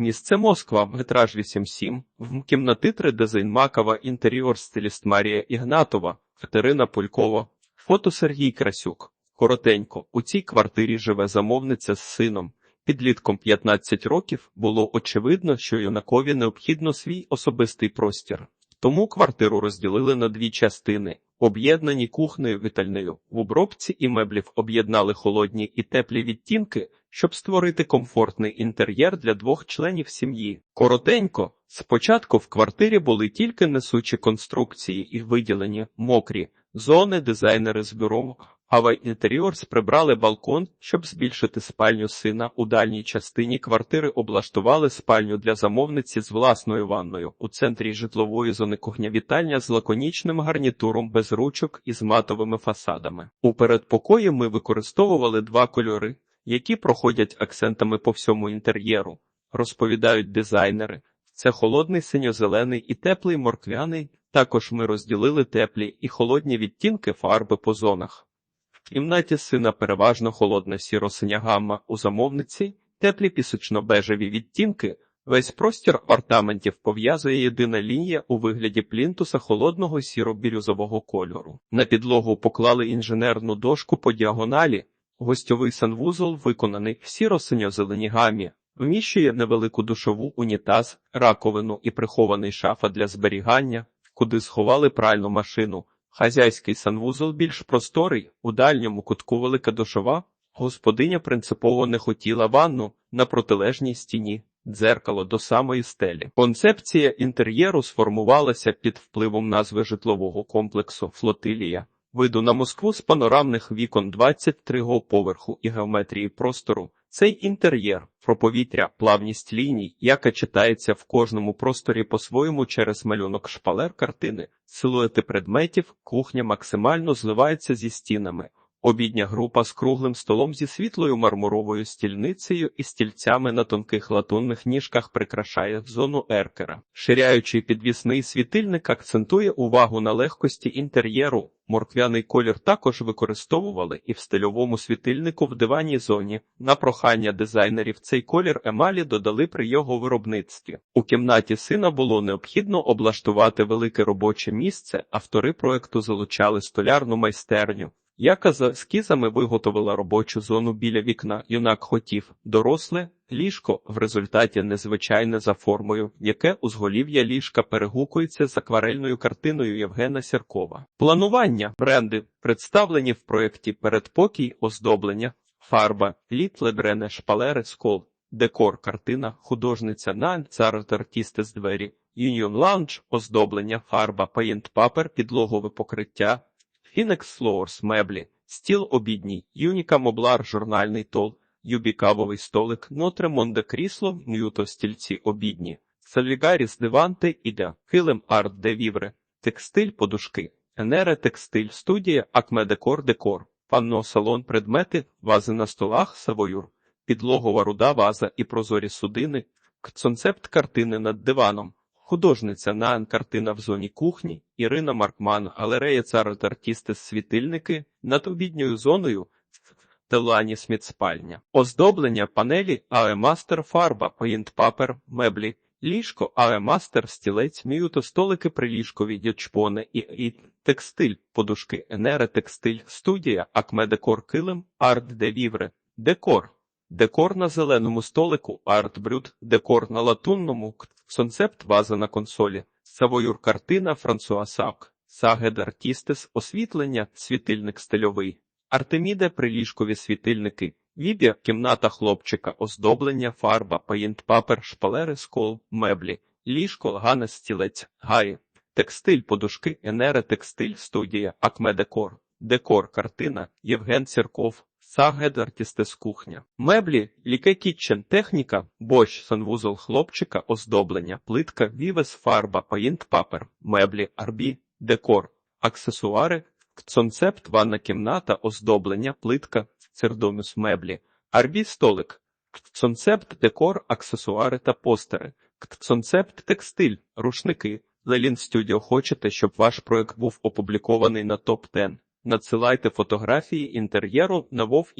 Місце Москва, метраж 8.7, в кімнати 3 дизайн Макова, інтер'єр стиліст Марія Ігнатова, Катерина Полькова, фото Сергій Красюк. Коротенько, у цій квартирі живе замовниця з сином. Підлітком 15 років було очевидно, що юнакові необхідно свій особистий простір. Тому квартиру розділили на дві частини, об'єднані кухнею вітальнею. В обробці і меблів об'єднали холодні і теплі відтінки, щоб створити комфортний інтер'єр для двох членів сім'ї. Коротенько, спочатку в квартирі були тільки несучі конструкції і виділені мокрі зони дизайнери з бюро, а в прибрали балкон, щоб збільшити спальню сина. У дальній частині квартири облаштували спальню для замовниці з власною ванною. У центрі житлової зони кухня-вітальня з лаконічним гарнітуром без ручок і з матовими фасадами. У передпокої ми використовували два кольори, які проходять акцентами по всьому інтер'єру, розповідають дизайнери. Це холодний синьо-зелений і теплий морквяний. Також ми розділили теплі і холодні відтінки фарби по зонах. В кімнаті сина переважно холодна сіро-синя гамма у замовниці, теплі пісочно-бежеві відтінки. Весь простір апартаментів пов'язує єдина лінія у вигляді плінтуса холодного сіро-бірюзового кольору. На підлогу поклали інженерну дошку по діагоналі. Гостьовий санвузол виконаний в сіро-синьо-зеленій гамі. Вміщує невелику душову унітаз, раковину і прихований шафа для зберігання, куди сховали пральну машину. Хазяйський санвузол більш просторий, у дальньому кутку велика душова. Господиня принципово не хотіла ванну на протилежній стіні, дзеркало до самої стелі. Концепція інтер'єру сформувалася під впливом назви житлового комплексу Флотилія. Виду на Москву з панорамних вікон 23-го поверху і геометрії простору. Цей інтер'єр про повітря, плавність ліній, яка читається в кожному просторі по-своєму через малюнок шпалер картини, силуети предметів, кухня максимально зливається зі стінами. Обідня група з круглим столом зі світлою мармуровою стільницею і стільцями на тонких латунних ніжках прикрашає зону еркера. Ширяючий підвісний світильник акцентує увагу на легкості інтер'єру. Морквяний колір також використовували і в стильовому світильнику в диванній зоні. На прохання дизайнерів цей колір емалі додали при його виробництві. У кімнаті сина було необхідно облаштувати велике робоче місце. Автори проекту залучали столярну майстерню яка за ескізами виготовила робочу зону біля вікна. Юнак хотів доросле ліжко в результаті незвичайне за формою, яке узголів'я ліжка перегукується з акварельною картиною Євгена Сіркова. Планування бренди представлені в проєкті передпокій, оздоблення, фарба, літ, ледрене, шпалери, скол, декор, картина, художниця на царт артісти з двері. Union Lounge, оздоблення, фарба, paint paper, підлогове покриття, Phoenix Floors меблі, стіл обідній, Юніка Моблар журнальний тол, Юбі кавовий столик, Нотре Монде крісло, Ньюто стільці обідні, Сальвігаріс диванти іде, Килим Арт де Вівре, Текстиль подушки, Енере текстиль, студія, Акмедекор декор, панно салон предмети, вази на столах, савоюр, підлогова руда ваза і прозорі судини, концепт картини над диваном. Художниця Наан картина в зоні кухні, Ірина Маркман, галерея цар артісти світильники над обідньою зоною Телані Смітспальня, оздоблення панелі Аемастер фарба, папер, меблі, ліжко Аемастер, стілець, міюто столики приліжкові, дячпони і, і текстиль, подушки, енере текстиль, студія, акмедекор килим, арт де вівре, декор. Декор на зеленому столику, арт-брюд, декор на латунному, концепт ваза на консолі, савоюр картина Франсуа Сак, Сагед Артістес, освітлення, світильник стильовий, Артеміде приліжкові світильники, Вібі, кімната хлопчика, оздоблення, фарба, паїнт-папер, шпалери, скол, меблі, ліжко, ганес, стілець, гаї, текстиль, подушки, енере, текстиль, студія, акмедекор, декор, декор, картина, Євген Сірков. Сагед артістес кухня. Меблі, ліке кітчен, техніка, борщ, санвузол хлопчика, оздоблення, плитка, вівес, фарба, паїнт папер, меблі, арбі, декор, аксесуари, концепт, ванна кімната, оздоблення, плитка, цердомюс меблі, арбі столик, концепт, декор, аксесуари та постери, концепт, текстиль, рушники. Лелін Студіо хочете, щоб ваш проект був опублікований на топ 10 Надсилайте фотографії інтер'єру на Вов